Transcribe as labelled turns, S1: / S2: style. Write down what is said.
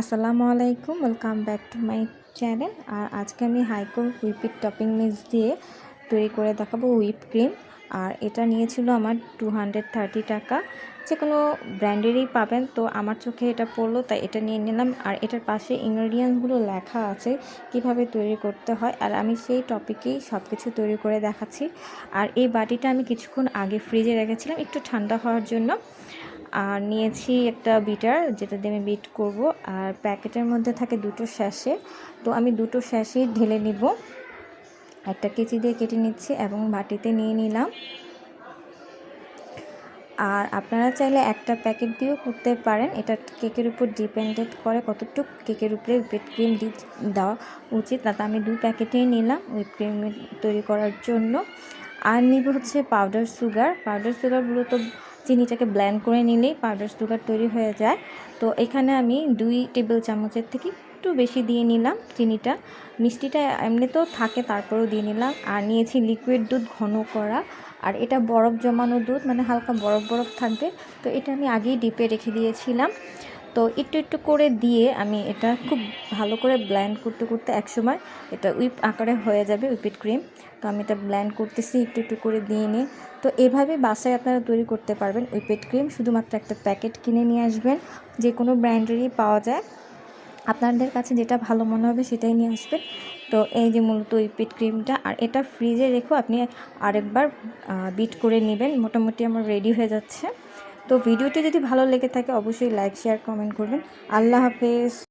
S1: আসসালামু আলাইকুম welcome back to my channel আর আজকে আমি হাইকো হুইপিড টপিং মিক্স দিয়ে তৈরি করে দেখাবো হুইপ ক্রিম আর এটা নিয়েছিল আমার টু হান্ড্রেড থার্টি টাকা। যে কোনো ব্র্যান্ডেরই পাবেন, তো আমার চোখে এটা পড়ল, তাই এটা নিয়ে নিলাম। আর এটার পাশে ইনগ্রিডিয়েন্টসগুলো লেখা আছে, কীভাবে তৈরি করতে হয়। আর আমি সেই টপিকেই সব কিছু তৈরি করে দেখাচ্ছি। আর এই বাটিটা আমি কিছুক্ষণ আগে ফ্রিজে রেখেছিলাম, একটু ঠান্ডা হওয়ার জন্য। আর নিয়েছি একটা বিটার, যেটা দিয়ে আমি বিট করব। আর প্যাকেটের মধ্যে থাকে দুটো শ্যাশে তো আমি দুটো শ্যাশে ঢেলে নিব। একটা কেচি দিয়ে কেটে নিচ্ছি এবং বাটিতে নিয়ে নিলাম। আর আপনারা চাইলে একটা প্যাকেট দিয়েও করতে পারেন। এটা কেকের উপর ডিপেন্ডেড করে কতটুকু কেকের উপরে হুইপ ক্রিম দেওয়া উচিত। তাতে আমি দু প্যাকেটেই নিলাম হুইপ ক্রিম তৈরি করার জন্য। আর নিব হচ্ছে পাউডার সুগার। পাউডার সুগারগুলো তো চিনিটাকে ব্ল্যান্ড করে নিলেই পাউডার সুগার তৈরি হয়ে যায়। তো এখানে আমি দুই টেবিল চামচের থেকে একটু বেশি দিয়ে নিলাম চিনিটা। মিষ্টিটা এমনিতেও থাকে, তারপরেও দিয়ে নিলাম। আর নিয়েছি লিকুইড দুধ, ঘন করা। আর এটা বরফ জমানো দুধ মানে হালকা বরফ বরফ থাকবে। তো এটা আমি আগেই ডিপে রেখে দিয়েছিলাম। তো একটু একটু করে দিয়ে আমি এটা খুব ভালো করে ব্ল্যান্ড করতে করতে একসময় এটা উইপ আকারে হয়ে যাবে উইপিড ক্রিম তো আমি এটা ব্ল্যান্ড করতেছি, একটু একটু করে দিয়ে নিই তো এভাবে বাসায় আপনারা তৈরি করতে পারবেন উইপিড ক্রিম শুধুমাত্র একটা প্যাকেট কিনে নিয়ে আসবেন যে কোনো ব্র্যান্ডেরই পাওয়া যায়। আপনাদের কাছে যেটা ভালো মনে হবে সেটাই নিয়ে আসবেন। তো এই যে মূলত উইপিড ক্রিমটা আর এটা ফ্রিজে রেখেও আপনি আরেকবার বিট করে নেবেন। মোটামুটি আমার রেডি হয়ে যাচ্ছে। তো ভিডিওটি যদি ভালো লেগে থাকে অবশ্যই লাইক শেয়ার কমেন্ট করবেন। আল্লাহ হাফেজ।